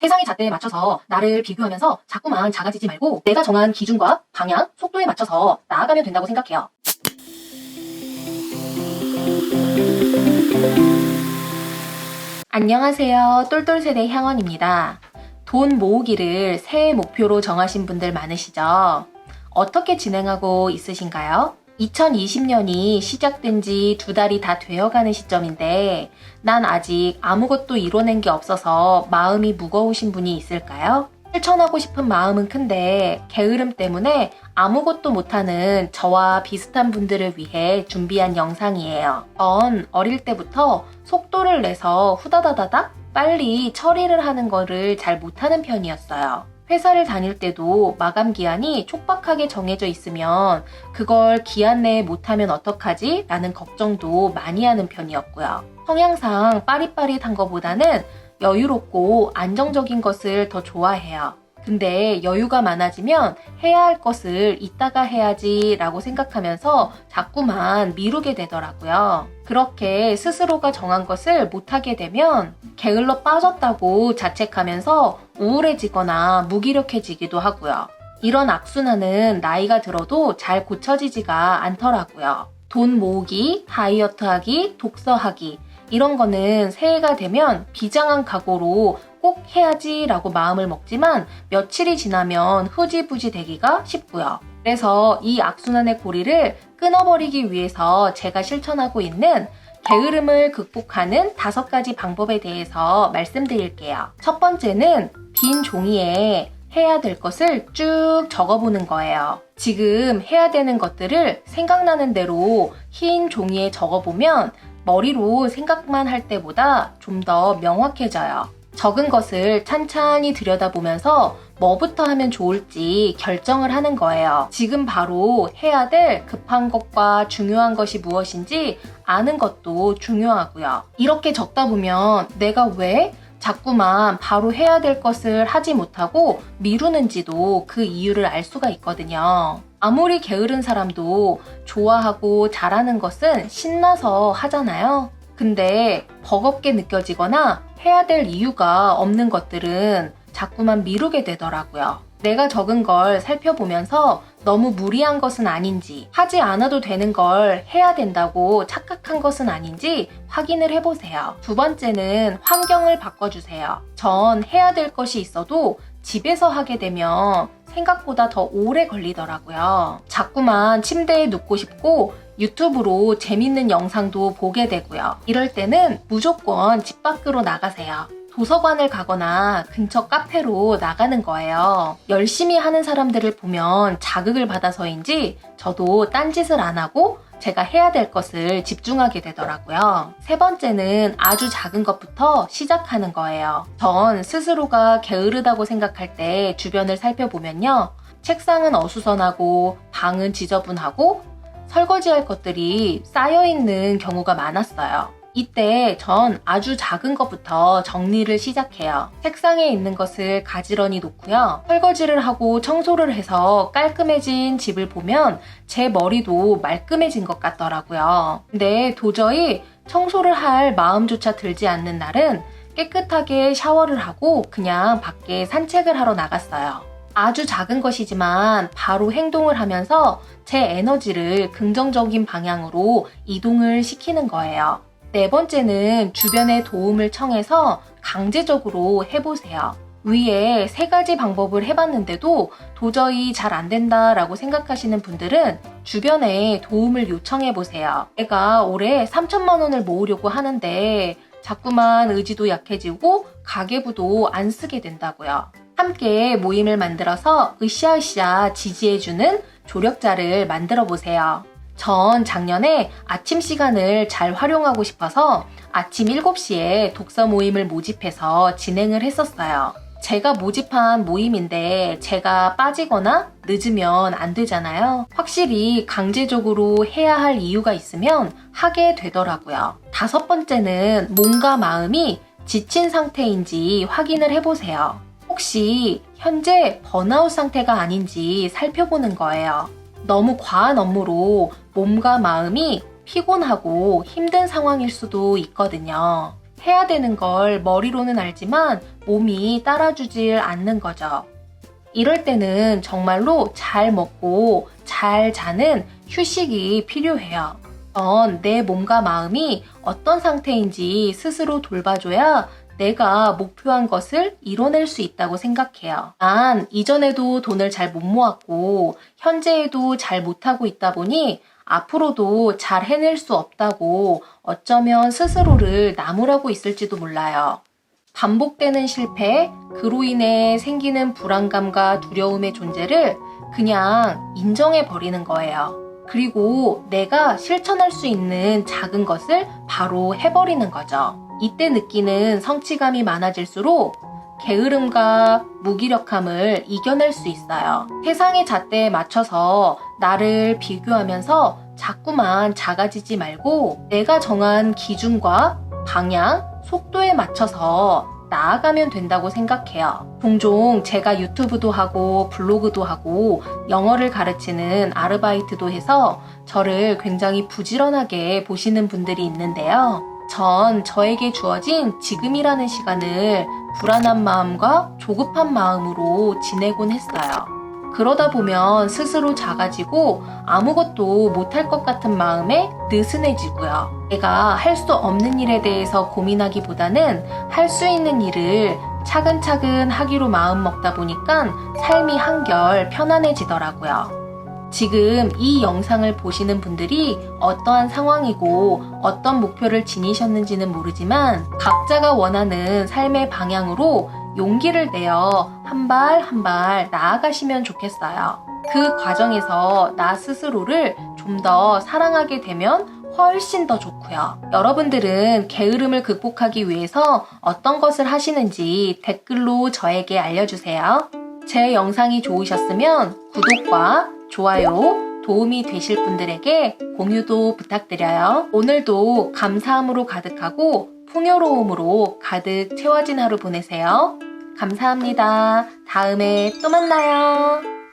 세상의 잣대에 맞춰서 나를 비교하면서 자꾸만 작아지지 말고 내가 정한 기준과 방향, 속도에 맞춰서 나아가면 된다고 생각해요. 안녕하세요. 똘똘세대 향원입니다. 돈 모으기를 새해 목표로 정하신 분들 많으시죠? 어떻게 진행하고 있으신가요? 2020년이 시작된 지 두 달이 다 되어가는 시점인데, 난 아직 아무것도 이뤄낸 게 없어서 마음이 무거우신 분이 있을까요? 실천하고 싶은 마음은 큰데, 게으름 때문에 아무것도 못하는 저와 비슷한 분들을 위해 준비한 영상이에요. 전 어릴 때부터 속도를 내서 후다다다닥 빨리 처리를 하는 거를 잘 못하는 편이었어요. 회사를 다닐 때도 마감 기한이 촉박하게 정해져 있으면 그걸 기한 내에 못하면 어떡하지? 라는 걱정도 많이 하는 편이었고요. 성향상 빠릿빠릿한 것보다는 여유롭고 안정적인 것을 더 좋아해요. 근데 여유가 많아지면 해야 할 것을 이따가 해야지 라고 생각하면서 자꾸만 미루게 되더라고요. 그렇게 스스로가 정한 것을 못하게 되면 게을러 빠졌다고 자책하면서 우울해지거나 무기력해지기도 하고요. 이런 악순환은 나이가 들어도 잘 고쳐지지가 않더라고요. 돈 모으기, 다이어트 하기, 독서하기, 이런 거는 새해가 되면 비장한 각오로 꼭 해야지 라고 마음을 먹지만 며칠이 지나면 후지부지 되기가 쉽고요. 그래서 이 악순환의 고리를 끊어버리기 위해서 제가 실천하고 있는 게으름을 극복하는 다섯 가지 방법에 대해서 말씀드릴게요. 첫 번째는 빈 종이에 해야 될 것을 쭉 적어보는 거예요. 지금 해야 되는 것들을 생각나는 대로 흰 종이에 적어보면 머리로 생각만 할 때보다 좀 더 명확해져요. 적은 것을 찬찬히 들여다보면서 뭐부터 하면 좋을지 결정을 하는 거예요. 지금 바로 해야 될 급한 것과 중요한 것이 무엇인지 아는 것도 중요하고요. 이렇게 적다 보면 내가 왜 자꾸만 바로 해야 될 것을 하지 못하고 미루는지도 그 이유를 알 수가 있거든요. 아무리 게으른 사람도 좋아하고 잘하는 것은 신나서 하잖아요. 근데 버겁게 느껴지거나 해야 될 이유가 없는 것들은 자꾸만 미루게 되더라고요. 내가 적은 걸 살펴보면서 너무 무리한 것은 아닌지, 하지 않아도 되는 걸 해야 된다고 착각한 것은 아닌지 확인을 해보세요. 두 번째는 환경을 바꿔주세요. 전 해야 될 것이 있어도 집에서 하게 되면 생각보다 더 오래 걸리더라고요. 자꾸만 침대에 눕고 싶고 유튜브로 재밌는 영상도 보게 되고요. 이럴 때는 무조건 집 밖으로 나가세요. 도서관을 가거나 근처 카페로 나가는 거예요. 열심히 하는 사람들을 보면 자극을 받아서인지 저도 딴짓을 안 하고 제가 해야 될 것을 집중하게 되더라고요. 세 번째는 아주 작은 것부터 시작하는 거예요. 전 스스로가 게으르다고 생각할 때 주변을 살펴보면요. 책상은 어수선하고 방은 지저분하고 설거지할 것들이 쌓여있는 경우가 많았어요. 이때 전 아주 작은 것부터 정리를 시작해요. 책상에 있는 것을 가지런히 놓고요. 설거지를 하고 청소를 해서 깔끔해진 집을 보면 제 머리도 말끔해진 것 같더라고요. 근데 도저히 청소를 할 마음조차 들지 않는 날은 깨끗하게 샤워를 하고 그냥 밖에 산책을 하러 나갔어요. 아주 작은 것이지만 바로 행동을 하면서 제 에너지를 긍정적인 방향으로 이동을 시키는 거예요. 네 번째는 주변의 도움을 청해서 강제적으로 해보세요. 위에 세 가지 방법을 해봤는데도 도저히 잘 안 된다라고 생각하시는 분들은 주변에 도움을 요청해 보세요. 내가 올해 3천만 원을 모으려고 하는데 자꾸만 의지도 약해지고 가계부도 안 쓰게 된다고요. 함께 모임을 만들어서 으쌰으쌰 지지해주는 조력자를 만들어 보세요. 전 작년에 아침 시간을 잘 활용하고 싶어서 아침 7시에 독서 모임을 모집해서 진행을 했었어요. 제가 모집한 모임인데 제가 빠지거나 늦으면 안 되잖아요. 확실히 강제적으로 해야 할 이유가 있으면 하게 되더라고요. 다섯 번째는 몸과 마음이 지친 상태인지 확인을 해보세요. 혹시 현재 번아웃 상태가 아닌지 살펴보는 거예요. 너무 과한 업무로 몸과 마음이 피곤하고 힘든 상황일 수도 있거든요. 해야 되는 걸 머리로는 알지만 몸이 따라주질 않는 거죠. 이럴 때는 정말로 잘 먹고 잘 자는 휴식이 필요해요. 전 내 몸과 마음이 어떤 상태인지 스스로 돌봐줘야 내가 목표한 것을 이뤄낼 수 있다고 생각해요. 난 이전에도 돈을 잘 못 모았고 현재에도 잘 못하고 있다 보니 앞으로도 잘 해낼 수 없다고 어쩌면 스스로를 나무라고 있을지도 몰라요. 반복되는 실패, 그로 인해 생기는 불안감과 두려움의 존재를 그냥 인정해 버리는 거예요. 그리고 내가 실천할 수 있는 작은 것을 바로 해버리는 거죠. 이때 느끼는 성취감이 많아질수록 게으름과 무기력함을 이겨낼 수 있어요. 세상의 잣대에 맞춰서 나를 비교하면서 자꾸만 작아지지 말고 내가 정한 기준과 방향, 속도에 맞춰서 나아가면 된다고 생각해요. 종종 제가 유튜브도 하고 블로그도 하고 영어를 가르치는 아르바이트도 해서 저를 굉장히 부지런하게 보시는 분들이 있는데요. 전 저에게 주어진 지금이라는 시간을 불안한 마음과 조급한 마음으로 지내곤 했어요. 그러다 보면 스스로 작아지고 아무것도 못할 것 같은 마음에 느슨해지고요. 내가 할 수 없는 일에 대해서 고민하기보다는 할 수 있는 일을 차근차근 하기로 마음 먹다 보니까 삶이 한결 편안해지더라고요. 지금 이 영상을 보시는 분들이 어떠한 상황이고 어떤 목표를 지니셨는지는 모르지만 각자가 원하는 삶의 방향으로 용기를 내어 한 발 한 발 나아가시면 좋겠어요. 그 과정에서 나 스스로를 좀 더 사랑하게 되면 훨씬 더 좋고요. 여러분들은 게으름을 극복하기 위해서 어떤 것을 하시는지 댓글로 저에게 알려주세요. 제 영상이 좋으셨으면 구독과 좋아요, 도움이 되실 분들에게 공유도 부탁드려요. 오늘도 감사함으로 가득하고 풍요로움으로 가득 채워진 하루 보내세요. 감사합니다. 다음에 또 만나요.